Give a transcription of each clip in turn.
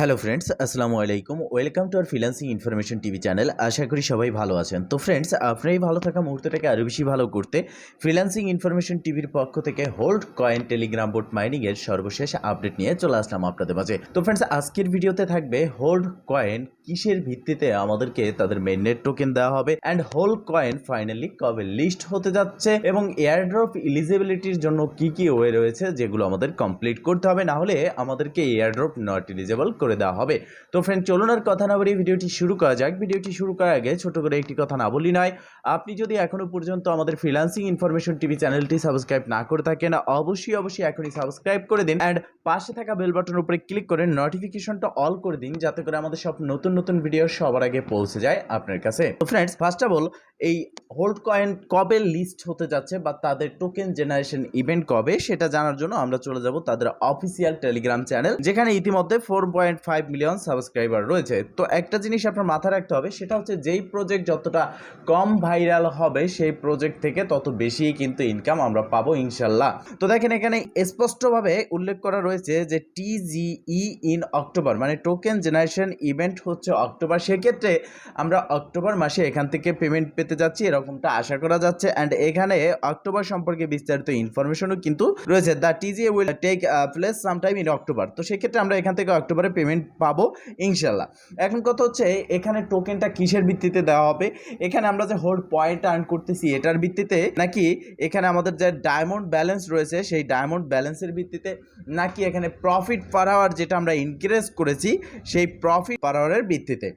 Hello friends আসসালামু আলাইকুম welcome to our freelancing information TV channel আশা করি সবাই ভালো আছেন। তো ফ্রেন্ডস আপনার এই ভালো থাকা মুহূর্তটাকে আরও বেশি ভালো করতে ফ্রিল্যান্সিং ইনফরমেশন টিভির পক্ষ থেকে হোল্ড কয়েন টেলিগ্রাম বোর্ড মাইনিংয়ের সর্বশেষ আপডেট নিয়ে চলে আসলাম আপনাদের মাঝে। তো ফ্রেন্ডস আজকের ভিডিওতে থাকবে হোল্ড কয়েন কিসের ভিত্তিতে আমাদেরকে তাদের মেননেট টোকেন দেওয়া হবে অ্যান্ড হোল কয়েন ফাইনালি কবে লিস্ট হতে যাচ্ছে এবং এয়ারড্রপ ইলিজিবিলিটির জন্য কি কি ওয়ে রয়েছে যেগুলো আমাদের কমপ্লিট করতে হবে। না হলে আমাদেরকে এয়ারড্রপ নট ইলিজেবল করে দেওয়া হবে। তো ফ্রেন্ড চলুন আর কথা না বলে ভিডিওটি শুরু করা যাক। ভিডিওটি শুরু করার আগে ছোট করে একটি কথা না বলি নয়, আপনি যদি এখনও পর্যন্ত আমাদের ফ্রিল্যান্সিং ইনফরমেশন টিভি চ্যানেলটি সাবস্ক্রাইব না করে থাকেন, অবশ্যই অবশ্যই এখনই সাবস্ক্রাইব করে দিন অ্যান্ড পাশে থাকা বেল বাটনের উপরে ক্লিক করে নোটিফিকেশনটা অল করে দিন, যাতে করে আমাদের সব নতুন নতুন ভিডিও সবার আগে পৌঁছে যায় আপনার কাছে। তো ফ্রেন্ডস ফার্স্ট অফ অল এই হোল্ড কয়েন কবে লিস্ট হতে যাচ্ছে বা তাদের টোকেন জেনারেশন ইভেন্ট কবে, সেটা জানার জন্য আমরা চলে যাব তাদের অফিসিয়াল টেলিগ্রাম চ্যানেল যেখানে ইতিমধ্যে four point five million subscriber রয়েছে। তো একটা জিনিস আপনার মাথায় রাখতে হবে, সেটা হচ্ছে যেই প্রজেক্ট যতটা কম ভাইরাল হবে, সেই প্রজেক্ট থেকে তত বেশি কিন্তু ইনকাম আমরা পাবো ইনশাল্লাহ। তো দেখেন এখানে স্পষ্টভাবে উল্লেখ করা রয়েছে যে টিজিই ইন অক্টোবর মানে টোকেন জেনারেশন ইভেন্ট হচ্ছে অক্টোবর। সেক্ষেত্রে আমরা অক্টোবর মাসে এখান থেকে পেমেন্ট পেতে যাচ্ছি, এরকমটা আশা করা যাচ্ছে। অ্যান্ড এখানে অক্টোবর সম্পর্কে বিস্তারিত ইনফরমেশনও কিন্তু রয়েছে। The TGE will take place sometime in October তো সেক্ষেত্রে আমরা এখান থেকে অক্টোবরে পেমেন্ট পাবো, ইনশাল্লাহ। এখন কথা হচ্ছে, এখানে টোকেনটা কিসের ভিত্তিতে দেওয়া হবে? এখানে আমরা যে হোল্ড পয়েন্ট আর্ন করতেছি, এটার ভিত্তিতে নাকি এখানে আমাদের যে ডায়মন্ড ব্যালেন্স রয়েছে, সেই ডায়মন্ড ব্যালেন্সের ভিত্তিতে নাকি এখানে প্রফিট পার আওয়ার যেটা আমরা ইনক্রিজ করেছি, সেই প্রফিট পার আওয়ারের ভিত্তিতে।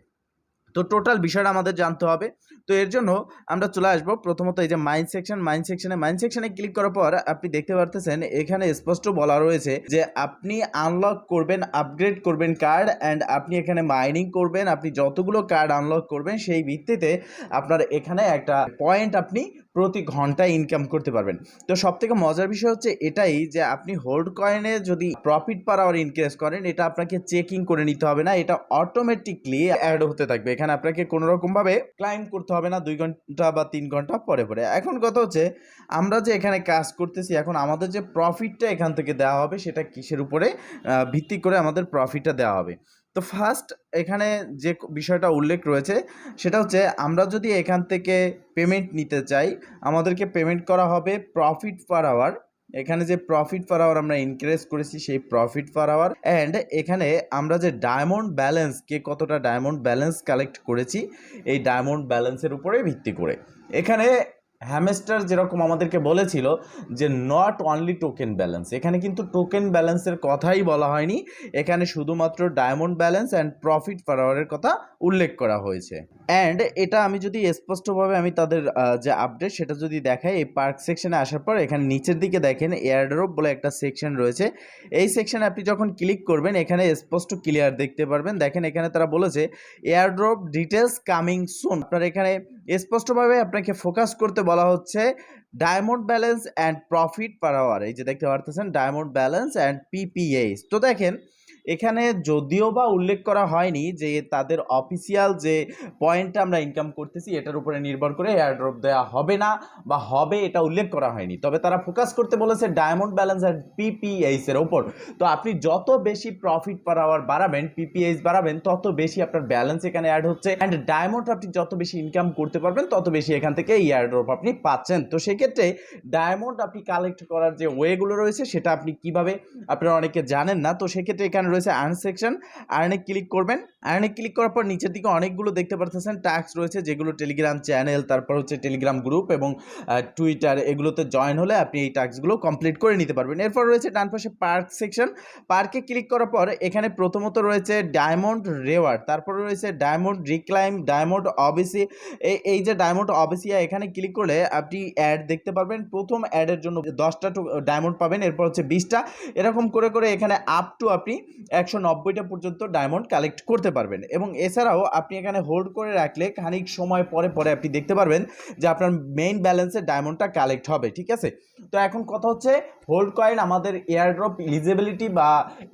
তো টোটাল বিষয়টা আমাদের জানতে হবে। তো এর জন্য আমরা চলে আসব প্রথমত এই যে মাইন্ড সেকশন মাইন্ড সেকশনে মাইন্ড সেকশনে ক্লিক করার পর আপনি দেখতে পারতেছেন এখানে স্পষ্ট বলা রয়েছে যে আপনি আনলক করবেন আপগ্রেড করবেন কার্ড অ্যান্ড আপনি এখানে মাইনিং করবেন। আপনি যতগুলো কার্ড আনলক করবেন সেই ভিত্তিতে আপনার এখানে একটা পয়েন্ট আপনি প্রতি ঘন্টায় ইনকাম করতে পারবেন। তো সব থেকে মজার বিষয় হচ্ছে এটাই যে আপনি হোল্ড কয়েনে যদি প্রফিট পার আওয়ার ইনক্রিজ করেন, এটা আপনাকে চেকিং করে নিতে হবে না, এটা অটোমেটিকলি অ্যাড হতে থাকবে। এখানে আপনাকে কোনো রকমভাবে ক্লাইম করতে হবে না, দুই ঘণ্টা বা তিন ঘণ্টা পরে পরে। এখন কথা হচ্ছে, আমরা যে এখানে কাজ করতেছি, এখন আমাদের যে প্রফিটটা এখান থেকে দেওয়া হবে, সেটা কিসের উপরে ভিত্তি করে আমাদের প্রফিটটা দেওয়া হবে। তো ফার্স্ট এখানে যে বিষয়টা উল্লেখ রয়েছে, সেটা হচ্ছে আমরা যদি এখান থেকে পেমেন্ট নিতে চাই, আমাদেরকে পেমেন্ট করা হবে প্রফিট পার আওয়ার এখানে যে প্রফিট পার আওয়ার আমরা ইনক্রিজ করেছি, সেই প্রফিট পার আওয়ার অ্যান্ড এখানে আমরা যে ডায়মন্ড ব্যালেন্স কে কতটা ডায়মন্ড ব্যালেন্স কালেক্ট করেছি, এই ডায়মন্ড ব্যালেন্সের উপরে ভিত্তি করে। এখানে হ্যামেস্টার যেরকম আমাদেরকে বলেছিল যে নট অনলি টোকেন ব্যালেন্স এখানে কিন্তু টোকেন ব্যালেন্সের কথাই বলা হয়নি, এখানে শুধুমাত্র diamond balance and profit per আওয়ারের কথা উল্লেখ করা হয়েছে। অ্যান্ড এটা আমি যদি স্পষ্টভাবে আমি তাদের যে আপডেট সেটা যদি দেখাই, এই পার্ক সেকশনে আসার পর এখানে নিচের দিকে দেখেন এয়ারড্রপ বলে একটা সেকশন রয়েছে। এই সেকশনে আপনি যখন ক্লিক করবেন, এখানে স্পষ্ট ক্লিয়ার দেখতে পারবেন। দেখেন এখানে তারা বলেছে এয়ারড্রপ ডিটেলস কামিং সুন আপনার এখানে স্পষ্টভাবে আপনাকে ফোকাস করতে বলা হচ্ছে diamond balance and profit per hour এই যে দেখতে পারতেছেন ডায়মন্ড ব্যালেন্স অ্যান্ড পিপিএইচ তো দেখেন এখানে যদিও বা উল্লেখ করা হয়নি যে তাদের অফিসিয়াল যে পয়েন্টটা আমরা ইনকাম করতেছি, এটার উপরে নির্ভর করে এয়ারড্রপ দেওয়া হবে না বা হবে এটা উল্লেখ করা হয়নি। তবে তারা ফোকাস করতে বলেছে ডায়মন্ড ব্যালেন্স অ্যান্ড পিপিএইচ এর ওপর। তো আপনি যত বেশি প্রফিট পার আওয়ার বাড়াবেন পিপিএইচ বাড়াবেন, তত বেশি আপনার ব্যালেন্স এখানে অ্যাড হচ্ছে। অ্যান্ড ডায়মন্ড আপনি যত বেশি ইনকাম করতে পারবেন, তত বেশি এখান থেকে এয়ারড্রপ আপনি পাচ্ছেন। তো সেক্ষেত্রে ডায়মন্ড আপনি কালেক্ট করার যে ওয়েগুলো রয়েছে, সেটা আপনি কীভাবে, আপনারা অনেকে জানেন না, তো সেক্ষেত্রে এখানে রয়েছে আর্ন সেকশন। আর্নে ক্লিক করবেন। আর্নে ক্লিক করার পর নিচের দিকে অনেকগুলো দেখতে পারতেছেন টাস্ক রয়েছে, যেগুলো টেলিগ্রাম চ্যানেল, তারপর হচ্ছে টেলিগ্রাম গ্রুপ এবং টুইটার এগুলোতে জয়েন হলে আপনি এই টাস্কগুলো কমপ্লিট করে নিতে পারবেন। এরপর রয়েছে ডান পাশে পার্ক সেকশন। পার্কে ক্লিক করার পর এখানে প্রথমত রয়েছে ডায়মন্ড রেওয়ার্ড, তারপর রয়েছে ডায়মন্ড রিক্লাইম, ডায়মন্ড অবিসি। এই যে ডায়মন্ড অবিসিয়া এখানে ক্লিক করলে আপনি অ্যাড দেখতে পারবেন। প্রথম অ্যাডের জন্য দশটা ডায়মন্ড পাবেন, এরপর হচ্ছে বিশটা। এরকম করে করে এখানে আপ টু আপনি একশো নব্বইটা পর্যন্ত ডায়মন্ড কালেক্ট করতে পারবেন। এবং এছাড়াও আপনি এখানে হোল্ড করে রাখলে খানিক সময় পরে পরে আপনি দেখতে পারবেন যে আপনার মেইন ব্যালেন্সের ডায়মন্ডটা কালেক্ট হবে, ঠিক আছে? তো এখন কথা হচ্ছে হোল্ড কয়েন আমাদের এয়ারড্রপ ইলিজিবিলিটি বা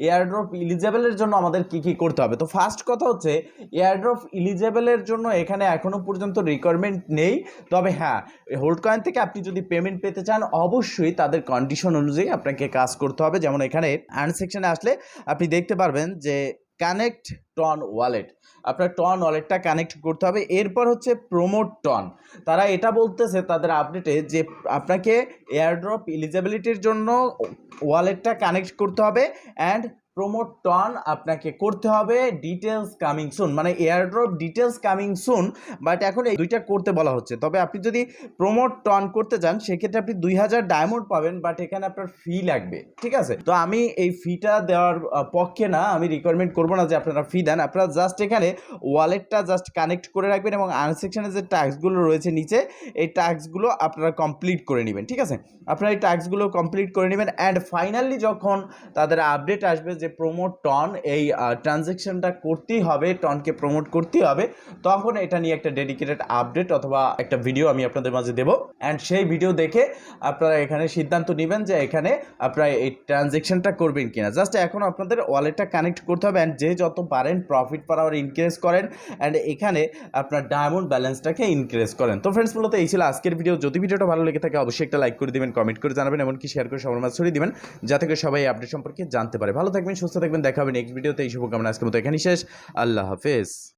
এয়ারড্রপ ইলিজেবলের জন্য আমাদের কি কি করতে হবে? তো ফার্স্ট কথা হচ্ছে এয়ারড্রপ ইলিজেবলের জন্য এখানে এখনও পর্যন্ত রিকোয়ারমেন্ট নেই। তবে হ্যাঁ হোল্ড কয়েন থেকে আপনি যদি পেমেন্ট পেতে চান, অবশ্যই তাদের কন্ডিশন অনুযায়ী আপনাকে কাজ করতে হবে। যেমন এখানে আর্ন সেকশনে আসলে আপনি দেখতে পারবেন যে কানেক্ট টন ওয়ালেট আপনার টন ওয়ালেটটা কানেক্ট করতে হবে। এরপর হচ্ছে প্রমোট টন তারা এটা বলতেছে তাদের আপডেটে যে আপনাকে এয়ারড্রপ এলিজিবিলিটির জন্য ওয়ালেটটা কানেক্ট করতে হবে অ্যান্ড প্রমোট টন আপনাকে করতে হবে ডিটেলস কামিং সুন মানে airdrop details coming soon but এখন এই দুইটা করতে বলা হচ্ছে। তবে আপনি যদি প্রমোট টন করতে চান সেক্ষেত্রে আপনি দুই হাজার ডায়মন্ড পাবেন বাট এখানে আপনার ফি লাগবে, ঠিক আছে? তো আমি এই ফিটা দেওয়ার পক্ষে না, আমি রিকোয়ারমেন্ট করব না যে আপনারা ফি দেন। আপনারা জাস্ট এখানে ওয়ালেটটা জাস্ট কানেক্ট করে রাখবেন এবং আনসেকশনে যে ট্যাক্সগুলো রয়েছে নিচে, এই ট্যাক্সগুলো আপনারা কমপ্লিট করে নেবেন, ঠিক আছে? আপনারা এই ট্যাক্সগুলো কমপ্লিট করে নেবেন অ্যান্ড ফাইনালি যখন তাদের আপডেট আসবে যে প্রমোট টন এই ট্রানজেকশনটা করতেই হবে টনকে প্রমোট করতেই হবে, তখন এটা নিয়ে একটা ডেডিকেটেড আপডেট অথবা একটা ভিডিও আমি আপনাদের মাঝে দেবো। অ্যান্ড সেই ভিডিও দেখে আপনারা এখানে সিদ্ধান্ত নেবেন যে এখানে আপনারা এই ট্রানজেকশনটা করবেন কিনা। জাস্ট এখন আপনাদের ওয়ালেটটা কানেক্ট করতে হবে অ্যান্ড যে যত পারেন প্রফিট পার আওয়ার ইনক্রিজ করেন অ্যান্ড এখানে আপনার ডায়মন্ড ব্যালেন্সটাকে ইনক্রিজ করেন। তো ফ্রেন্ডস মূলত এই ছিল আজকের ভিডিও যদি ভিডিওটা ভালো লেগে থাকে, অবশ্যই একটা লাইক করে দিবেন কমেন্ট করে জানাবেন, এমনকি শেয়ার করে সবার মাঝে ছড়িয়ে দিবেন, যাতে করে সবাই আপডেট সম্পর্কে জানতে পারে। ভালো থাকবেন সুস্থ থাকবেন দেখা হবে নেক্সট ভিডিওতে এই শুভকামনা আজকের মতো এখানেই শেষ। আল্লাহ হাফেজ।